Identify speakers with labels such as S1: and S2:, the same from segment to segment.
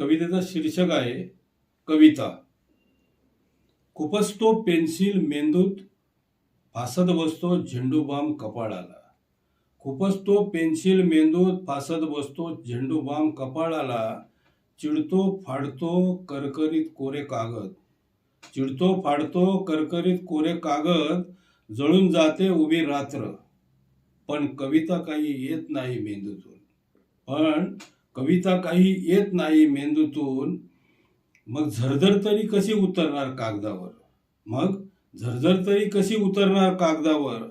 S1: कवितेचं शीर्षक आहे कविता. खुपसतो पेन्सिल मेंदूत फासत बसतो झेंडूबाम कपाळाला. खुपसतो पेन्सिल मेंदूत फासत बसतो झेंडूबाम कपाळाला. चिडतो फाडतो करकरीत कोरे कागद. चिडतो फाडतो करकरीत कोरे कागद जळून जाते उभी रात्र. पण कविता काही येत नाही मेंदूतून. पण कविता काही येत नाही मेंदूतून. मग झरझर तरी कशी उतरणार कागदावर? मग झरझर तरी कशी उतरणार कागदावर?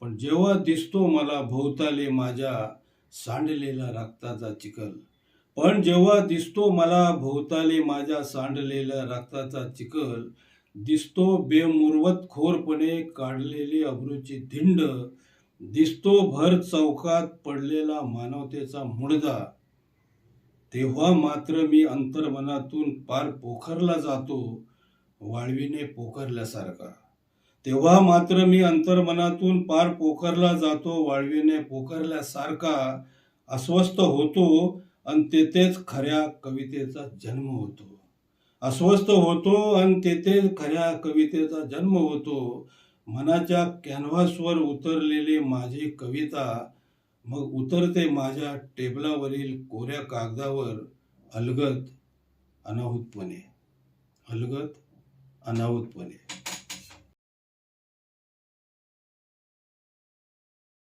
S1: पण जेव्हा दिसतो मला भोवताले माझ्या सांडलेला रक्ताचा चिखल. पण जेव्हा दिसतो मला भोवताले माझ्या सांडलेल्या रक्ताचा चिखल दिसतो बेमुरवत खोरपणे काढलेली अब्रूची धिंड दिसतो भर चौकात पडलेला मानवतेचा मुडदा तेव्हा मात्र मी अंतर्मनातून पार पोखरला जातो वाळवीने पोखरल्यासारखा. तेव्हा मात्र मी अंतर्मनातून पार पोखरला जातो वाळवीने पोखरल्यासारखा अस्वस्थ होतो आणि तेथेच खऱ्या कवितेचा जन्म होतो. अस्वस्थ होतो आणि तेथे खऱ्या कवितेचा जन्म होतो. मनाच्या कॅनव्हासवर उतरलेली माझी कविता मग उतरते माझ्या टेबलावरील कोऱ्या कागदावर अलगत अनाहूतपणे. अलगत अनाहूतपणे.